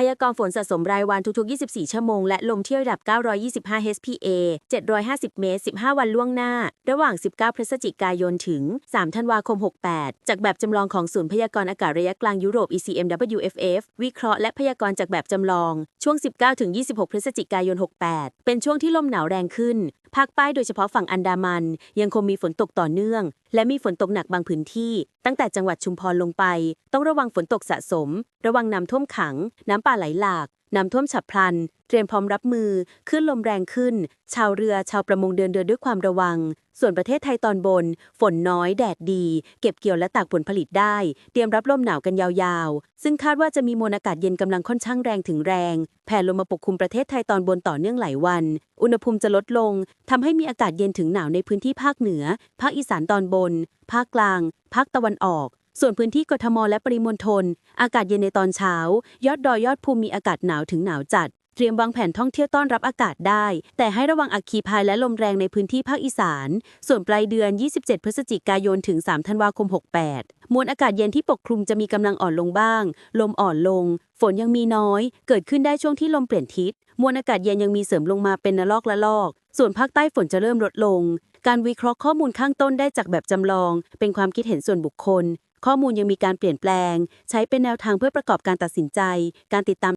พยากรณ์ฝนสะสมรายวันทุกๆ 24 ชั่วโมง และลมเที่ระดับ 925 HPA 750 เมตร 15 วันล่วงหน้า ระหว่าง 19 พฤศจิกายนถึง 3 ธันวาคม 68 จากแบบจำลองของศูนย์พยากรณ์อากาศระยะกลางยุโรป ECMWFF วิเคราะห์และพยากรณ์จากแบบจำลอง ช่วง 19ถึง26 พฤศจิกายน 68 เป็นช่วงที่ลมหนาวแรงขึ้น ภาคใต้โดยเฉพาะฝั่งอันดามัน ยังคงมีฝนตกต่อเนื่อง และมีฝนตกหนักบางพื้นที่ ตั้งแต่จังหวัดชุมพรลงไป ต้องระวังฝนตกสะสม ระวังน้ำท่วมขัง น้ำป่าไหลหลาก น้ำท่วมฉับพลัน เตรียมพร้อมรับมือคลื่นลมแรงขึ้น ชาวเรือชาวประมงเดินเรือด้วยความระวัง ส่วนประเทศไทยตอนบน ฝนน้อยแดดดี เก็บเกี่ยวและตากผลผลิตได้ เตรียมรับลมหนาวกันยาวๆ ซึ่งคาดว่าจะมีมวลอากาศเย็นกำลังค่อนข้างแรงถึงแรง แผ่ลงมาปกคลุมประเทศไทยตอนบนต่อเนื่องหลายวัน อุณหภูมิจะลดลงทำให้มีอากาศเย็นถึงหนาวในพื้นที่ภาคเหนือ ภาคอีสานตอนบน ภาคกลาง ภาคตะวันออก ส่วนพื้นที่กทมและปริมณฑลอากาศเย็นในตอนเช้า ยอดดอยยอดภูมิมีอากาศหนาวถึงหนาวจัด เตรียมวางแผนท่องเที่ยวต้อนรับอากาศได้ แต่ให้ระวังอัคคีภัยและลมแรงในพื้นที่ภาคอีสาน ส่วนปลายเดือน 27 พฤศจิกายนถึง 3 ธันวาคม 68 มวลอากาศเย็นที่ปกคลุมจะมีกำลังอ่อนลงบ้าง ลมอ่อนลง ฝนยังมีน้อย เกิดขึ้นได้ช่วงที่ลมเปลี่ยนทิศมวลอากาศเย็นยังมีเสริมลงมาเป็นระลอกละลอก ส่วนภาคใต้ฝนจะเริ่มลดลง การวิเคราะห์ข้อมูลข้างต้นได้จากแบบจำลอง เป็นความคิดเห็นส่วนบุคคล ข้อมูลยังมีการเปลี่ยนแปลง ใช้เป็นแนวทางเพื่อประกอบการตัดสินใจ การติดตาม